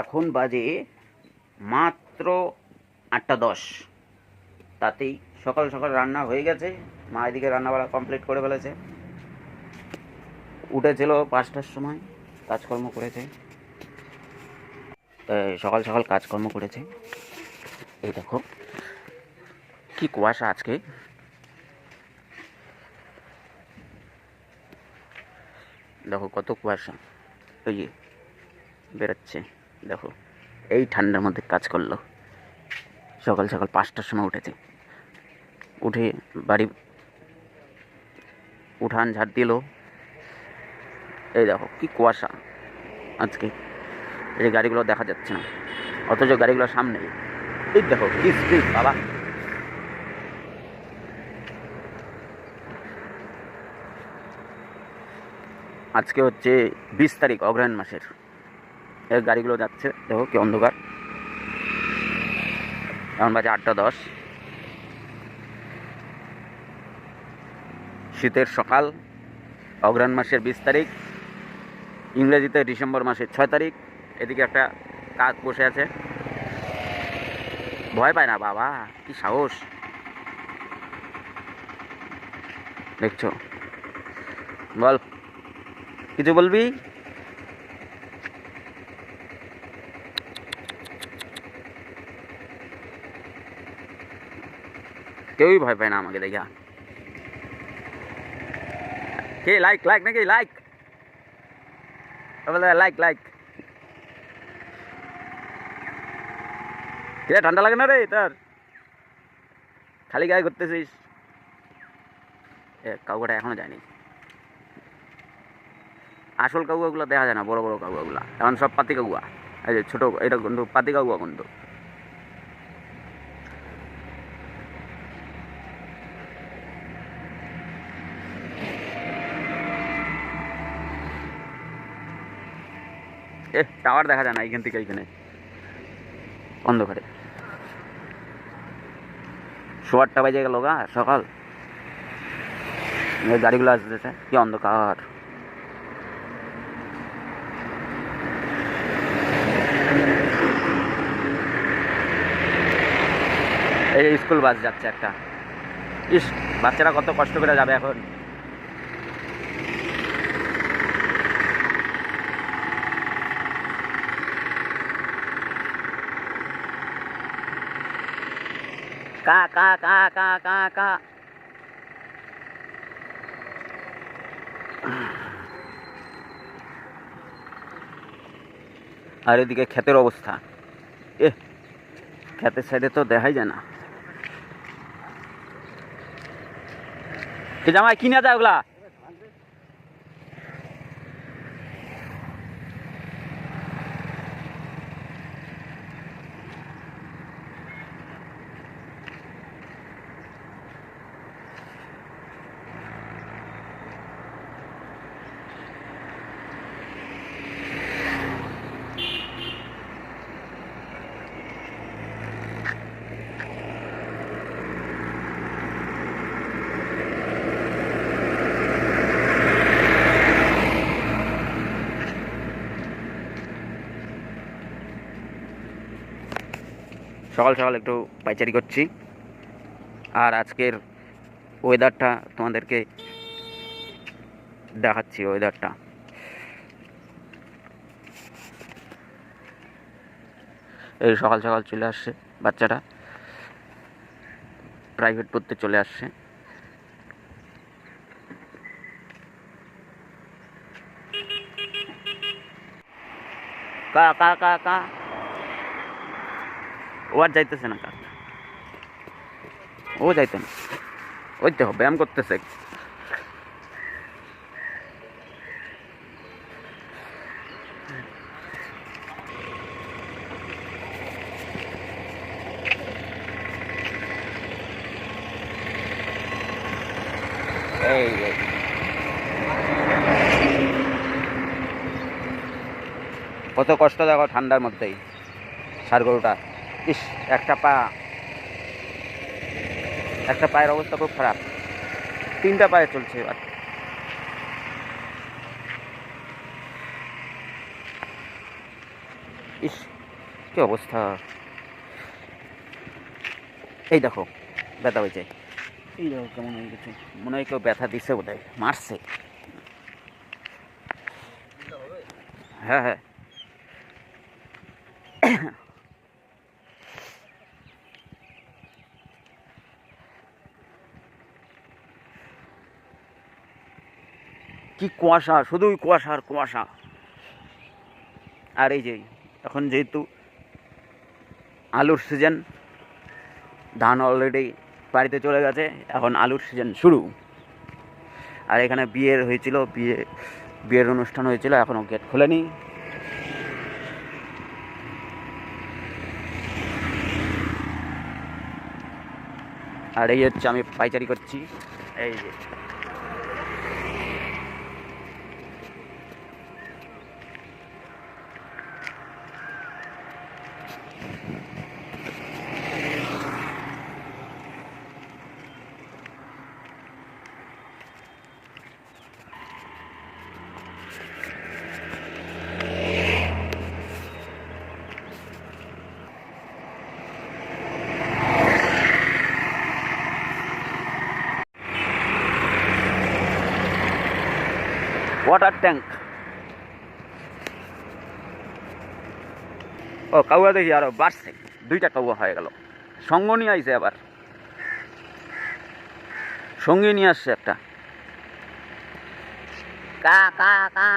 এখন বাজে মাত্র আটটা দশ। তাতেই সকাল সকাল রান্না হয়ে গেছে। মা এদিকে রান্নাবাড়া কমপ্লিট করে ফেলেছে। উঠেছিল পাঁচটার সময়, কাজকর্ম করেছে। এই সকাল সকাল কাজকর্ম করেছে। এই দেখো, কি কুয়াশা আজকে। দেখো কত কুয়াশা। ওই যে, বেরোচ্ছে। দেখো, এই ঠান্ডার মধ্যে কাজ করল। সকাল সকাল পাঁচটার সময় উঠেছে। উঠে বাড়ি উঠান ঝাড় দিল। এই দেখো, কি কুয়াশা আজকে। এই গাড়িগুলো দেখা যাচ্ছে না। অথচ গাড়িগুলো সামনে। এই দেখো, কি স্পিড বাবা। আজকে হচ্ছে বিশ তারিখ, অগ্রহায়ণ মাসের। গাড়িগুলো যাচ্ছে। দেখো কি অন্ধকার। এখন বাজে আটটা দশ। শীতের সকাল অগ্রহায়ণ মাসের বিশ তারিখ, ইংরেজিতে ডিসেম্বর মাসের ছয় তারিখ। এদিকে একটা কাক বসে আছে। ভয় পায় না, বাবা, কি সাহস। দেখছ? বল, কিছু বলবি? কেউই ভয় পায় না আমাকে দেখা। কে লাইক লাইক নাকি? লাইক লাইক লাইক কে ঠান্ডা লাগে না রে তোর? খালি গায়ে ঘুরতেছিস? এ কাউটা এখনও যায়নি। আসল কাউয়াগুলো দেখা যায় না, বড় বড় কাউয়াগুলো। এখন সব পাতি কাউয়া। এই যে ছোটো, এটা কিন্তু পাতি কাউয়া কিন্তু এ টাওয়ার দেখা যায় না এইখান থেকে এইখানে। অন্ধকারে। সোয়ারটা বাজে গেল গা, সকাল। গাড়িগুলো আসতেছে, কি অন্ধকার। এই স্কুল বাস যাচ্ছে একটা। ইস, বাচ্চারা কত কষ্ট করে যাবে এখন। কা কা কা কা কা কা। আর এদিকে ক্ষেতের অবস্থা। এ, ক্ষেতের সাইডে তো দেখাই যায় না। জামাই কিনা যায় ওগুলা? সকাল সকাল একটু পাইচারি করছি। আর আজকের ওয়েদারটা তোমাদেরকে দেখাচ্ছি ওয়েদারটা এই সকাল সকাল চলে আসছে বাচ্চাটা প্রাইভেট পড়তে চলে আসছে। কা কা কা কা। ও আর যাইতেছে না কাক ও যাইতে না। ওই তো ব্যায়াম করতেছে। এই কত কষ্ট দেখো ঠান্ডার মধ্যেই ষাড় গরুটা ইস, একটা পা। একটা পায়ের অবস্থা খুব খারাপ। তিনটা পায়ে চলছে এবার। ইস, কি অবস্থা। এই দেখো, ব্যথা হয়েছে। এই দেখো কেমন হয়ে গেছে। মনে হয় কেউ ব্যথা দিচ্ছে বোধ হয় মারছে। হ্যাঁ হ্যাঁ। কি কুয়াশা, শুধুই কুয়াশা আর কুয়াশা। আর এই যে, এখন যেহেতু আলুর সিজন ধান অলরেডি বাড়িতে চলে গেছে, এখন আলুর সিজন শুরু। আর এখানে বিয়ের হয়েছিল, বিয়ে, বিয়ের অনুষ্ঠান হয়েছিল এখনও গেট খোলেনি। আর এই হচ্ছে আমি পাইচারি করছি। এই যে ওয়াটার ট্যাঙ্ক ও, কাউয়া দেখি আরও বাড়ছে। দুইটা কাউয়া হয়ে গেল। সঙ্গ নিয়ে আইছে আবার। সঙ্গে নিয়ে আসছে একটা। কা কা কা।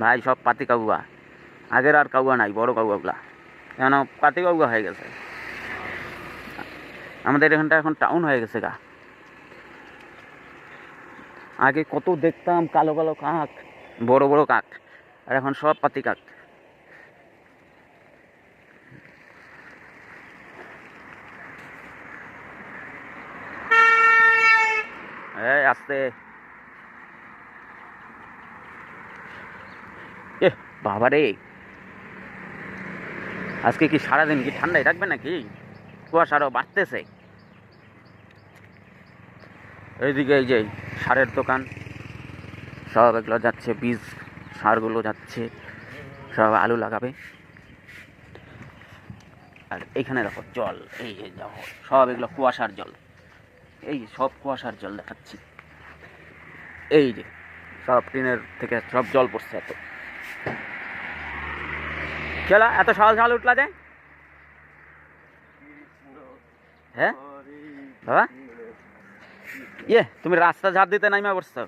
ভাই, সব পাতি কাউয়া। আগের আর কাউয়া নাই, বড় কাউয়াগুলা। কেন পাতি কাউয়া হয়ে গেছে। আমাদের এখানটা এখন টাউন হয়ে গেছে গা। আগে কত দেখতাম কালো কালো কাক, বড় বড় কাক, আর এখন সব পাতি কাক। আস্তে। এ, বাবা রে। আজকে কি সারাদিন কি ঠান্ডায় থাকবে নাকি? কুয়াশা আরও বাড়তেছে। এইদিকে এই যে সারের দোকান। সব এগুলো যাচ্ছে, বীজ সারগুলো যাচ্ছে, সব আলু লাগাবে। আর এইখানে দেখো জল, এই যে দেখো, সব এগুলো কুয়াশার জল। এই সব কুয়াশার জল দেখাচ্ছি। এই যে সব টিনের থেকে সব জল পড়ছে এত। খেলা, এত সকাল সকাল উঠলা যায় হ্যাঁ? বাবা? ইয়ে তুমি রাস্তা ঝাড় দিতে নাইমা পড়ছো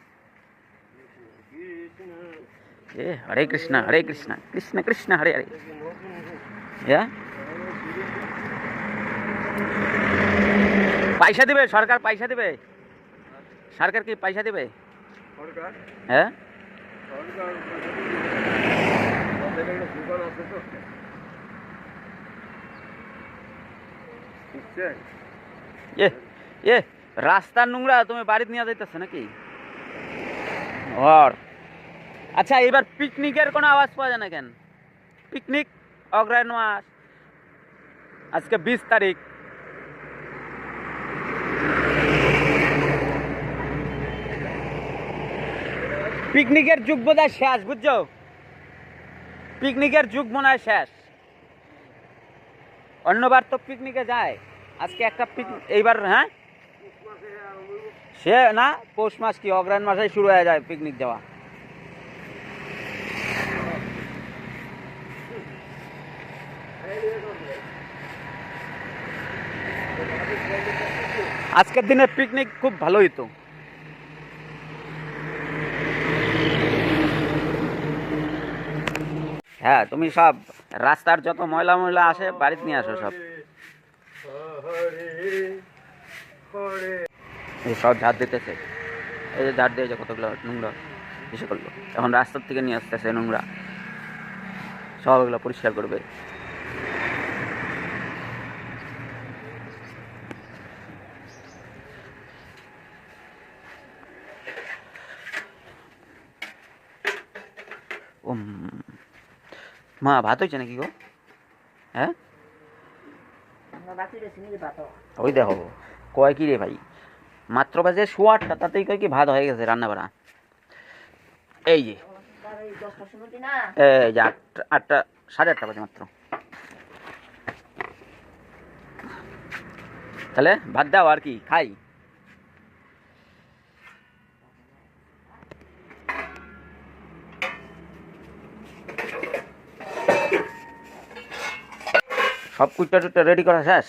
এ হরে কৃষ্ণ হরে কৃষ্ণ কৃষ্ণ কৃষ্ণ হরে হরে হ্যাঁ পয়সা দিবে সরকার পয়সা দিবে সরকার কি পয়সা দিবে সরকার হ্যাঁ সরকার আমাদের একটা দোকান আছে তো বুঝছেন এ এ রাস্তার নোংরা তুমি বাড়িতে নিয়ে যাইতেছো নাকি? ওর আচ্ছা এবার পিকনিকের কোনো আওয়াজ পাওয়া যায় না কেন? পিকনিক অগ্রায়ণ মাস। আজকে বিশ তারিখ। পিকনিকের যুগ বোধ হয় শেষ, বুঝছ? পিকনিকের যুগ মনে হয় শেষ। অন্যবার তো পিকনিকে যায়। আজকে একটা পিকনিক এইবার হ্যাঁ? সে না, পৌষ মাস কি অগ্রায়ণ মাসে শুরু হয়ে যায় পিকনিক যাওয়া আজকের দিনে পিকনিক খুব ভালো হইতো হ্যাঁ তুমি সব রাস্তার যত ময়লা ময়লা আসে, বাড়িতে নিয়ে আসো সব। সব ঝাড় দিতেছে। এই যে ঝাড় দিয়েছে কতগুলো নোংরা এসে করল এখন রাস্তার থেকে নিয়ে আসতেছে নোংরা। সব এগুলো পরিষ্কার করবে। মা ভাত হয়েছে নাকি গো? হ্যাঁ? ওই দেখো কয় কি রে ভাই? মাত্র বাজে সোয়াটটা, তাতেই কয় কি ভাত হয়ে গেছে রান্না বাড়া। এই যে। আটটা সাড়ে আটটা বাজে মাত্র। তাহলে ভাত দাও আর কি, খাই। সব কুইটা টুইটা রেডি করা শেষ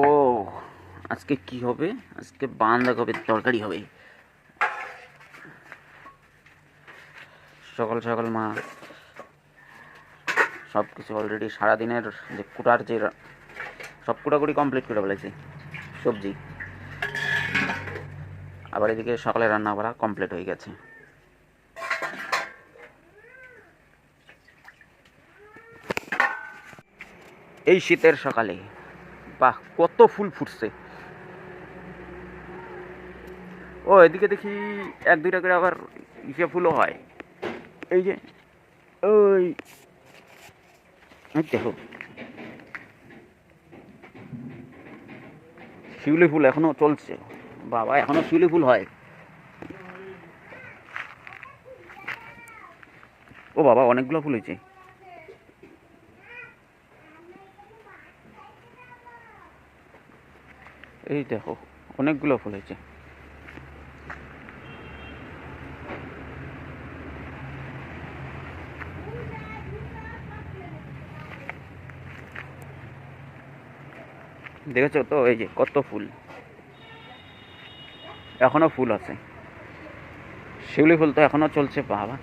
ও আজকে কি হবে? আজকে বাঁধাকপির তরকারি হবে। সকাল সকাল মা সব কিছু অলরেডি সারাদিনের যে কুটার যে সব কুটাকুটি কমপ্লিট করে ফেলেছি, সবজি। আবার এদিকে সকালে রান্না করা কমপ্লিট হয়ে গেছে। এই শীতের সকালে, বাহ, কত ফুল ফুটছে। ও, এদিকে দেখি এক, দুইটা করে আবার ইসে ফুলও হয়। এই যে, ওই দেখো। শিউলি ফুল এখনও চলছে। বাবা, এখনও শিউলি ফুল হয়। ও বাবা, অনেকগুলো ফুল হয়েছে। এই দেখো, অনেকগুলো ফুল হয়েছে। দেখেছ তো? এই যে কত ফুল। এখনও ফুল আছে। শিউলি ফুল তো এখনও চলছে, বাবা।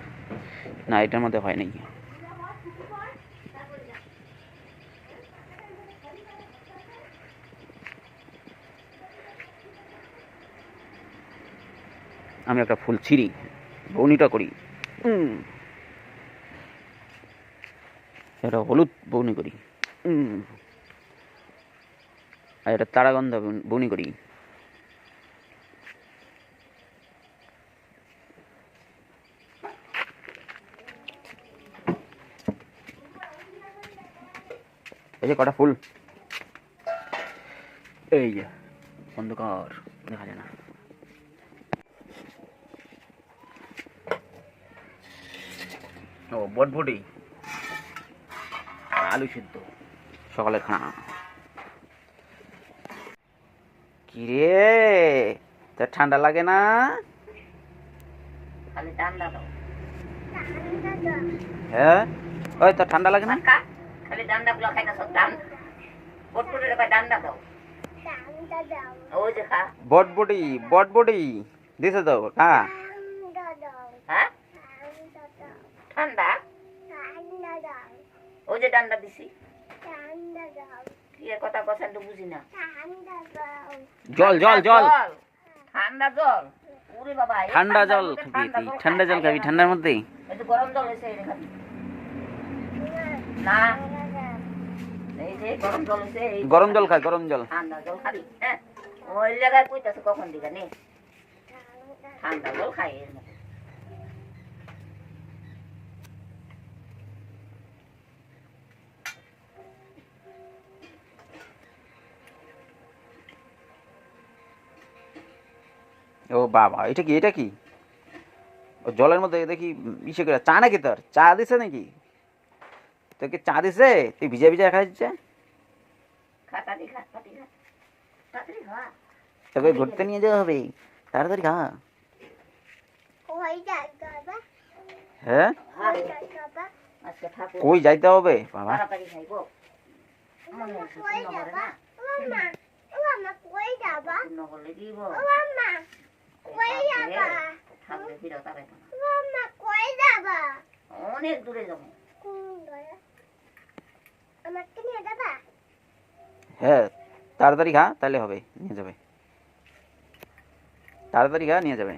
না, এটার মধ্যে হয় নাই। আমি একটা ফুল ছিঁড়ি বৌনিটা করি। এটা হলুদ বৌনি করি। আর এটা তারাগন্ধা বুন- বুনি করি। এই যে কটা ফুল। এই যে, অন্ধকার, দেখা যায় না। ও বটবটি আলু সিদ্ধ সকালে খানা। কিরে তোর ঠান্ডা লাগে না? দাও হ্যাঁ? ওই তোর ঠান্ডা লাগে না? কা খালি ডান্ডা গুলো খাই না সব ডান্ডা দাও। ওই যে খা। বটবটি বটবটি দিছে তো হ্যাঁ হ্যাঁ? ঠান্ডা? ওই যে ডান্ডা দিছি। কি কথা কথা তো বুঝি না। জল জল জল। ঠান্ডা জল। ওরে বাবা ঠান্ডা জল খাবি তুই ঠান্ডা জল খাবি ঠান্ডার মধ্যে। গরম জল এসে এর না। এই যে গরম জল হয়েছে এই গরম জল খাই গরম জল। ঠান্ডা জল খাবি হ্যাঁ? ওই জায়গায় কইতাছে কখন দিগা নে? ঠান্ডা জল খাই ও বাবা এটা কি এটা কি? ও জলের মধ্যে দেখি ইসে করে চা নাকি তোর? চা দিছে নাকি? তোকে চা দিছে? তুই ভিজা ভিজা খাইছে খা তাড়াতাড়ি খা তাড়াতাড়ি খা। তাড়াতাড়ি খা তোকে ঘুরতে নিয়ে যাওয়া হবে তাড়াতাড়ি খা। হ্যাঁ? কই যাইতে হবে? বাবা। তাড়াতাড়ি খাইব। অনেক দূরে যাবা? হ্যাঁ তাড়াতাড়ি খা তাহলে হবে নিয়ে যাবে। তাড়াতাড়ি খা নিয়ে যাবে।